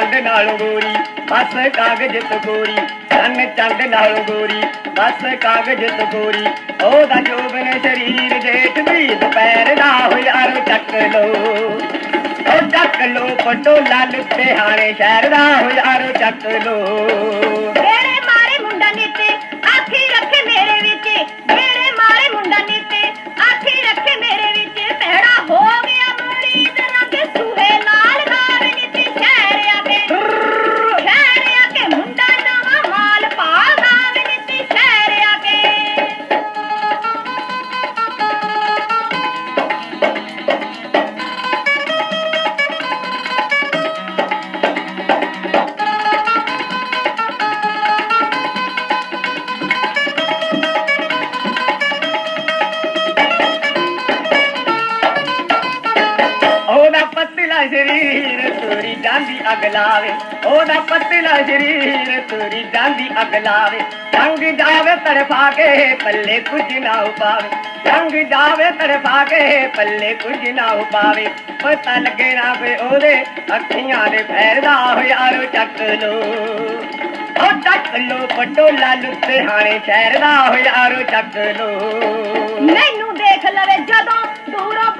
ਚੰਦ ਨਾਲੋਂ ਗੋਰੀ, ਬਸ ਕਾਗਜ਼ ਤੇ ਗੋਰੀ ਚੰਨ ਚੰਦ ਨਾਲੋਂ ਗੋਰੀ, ਬਸ ਕਾਗਜ਼ ਤੇ ਗੋਰੀ ਉਹਦਾ ਜੋਬਨ ਸਰੀਰ ਜੇਠ ਵੀ ਦੁਪਹਿਰ ਦਾ ਹੋਇਆ ਚੱਕ ਲੋ। ਉਹ ਚੱਕ ਲੋ ਪਟੋਲਾ ਲੁੱਟੇ ਹਾਣੇ ਸ਼ਹਿਰ ਦਾ ਹੋਇਆ ਚੱਕ ਲੋ। ਸਰੀਰ, ਤੁਰੀ ਜਾਂਦੀ ਅਗ ਲਾਵੇ। ਉਹਦਾ ਪਤਲਾ ਸਰੀਰ, ਤੁਰੀ ਜਾਂਦੀ ਅਗ ਲਾਵੇ। ਜੰਗ ਜਾਵੇ ਤੜਫਾ ਕੇ, ਪੱਲੇ ਕੁਝ ਨਾ ਉਪਾਵੇ। ਜੰਗ ਜਾਵੇ ਤੜਫਾ ਕੇ, ਪੱਲੇ ਕੁਝ ਨਾ ਉਪਾਵੇ। ਪਤਾ ਲੱਗੇ ਨਾ ਵੇ ਉਹਦੇ ਅੱਖੀਆਂ ਦੇ ਫੈਰਦਾ ਹੋਇਆ ਰੋ ਚੱਕ ਲੋ। ਉਹ ਚੱਕ ਲੋ ਪਟੋਲਾ ਲੁੱਤੇ ਹਾਣੇ ਸ਼ਹਿਰ ਦਾ ਹੋਇਆ ਰੋ ਚੱਕ ਲੋ। ਮੈਨੂੰ ਦੇਖ ਲਵੇ ਜਦੋਂ ਦੂਰੋਂ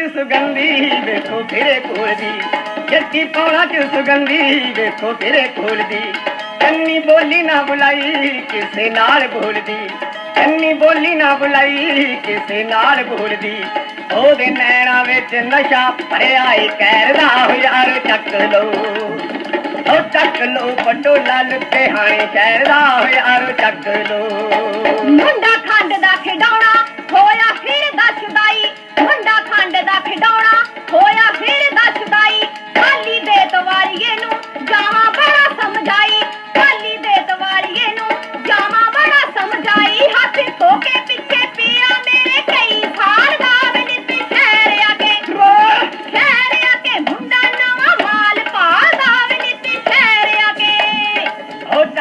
ਚ ਸੁਗੰਧੀ ਵੇਖੋ ਫਿਰੇ ਕੋਲਦੀ ਜੱਟੀ ਪੌਣਾ ਚ ਸੁਗੰਧੀ ਵੇਖੋ ਫਿਰੇ ਕੋਲਦੀ ਕੰਨੀ ਬੋਲੀ ਨਾ ਬੁਲਾਈ ਕਿਸੇ ਨਾਲ ਬੋਲਦੀ ਕੰਨੀ ਬੋਲੀ ਨਾ ਬੁਲਾਈ ਕਿਸੇ ਨਾਲ ਬੋਲਦੀ ਉਹਦੇ ਨੈਣਾ ਵਿੱਚ ਨਸ਼ਾ ਭਰਿਆ ਏ ਕਹਿਰ ਦਾ ਯਾਰ ਚੱਕ ਲਓ। ਉਹ ਚੱਕ ਲਓ ਪਟੋਲਾ ਲੁੱਟੇ ਹਾਣੇ ਸ਼ਹਿਰ ਦਾ ਹੋ ਯਾਰ ਚੱਕ ਲਓ। ਮੁੰਡਾ ਖੰਡ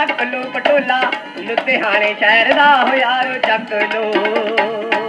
ਚੱਕ ਲੋ ਪਟੋਲਾ ਲੁਧਿਆਣੇ ਸ਼ਹਿਰ ਦਾ ਹੋਇਆ ਚੱਕ ਲੋ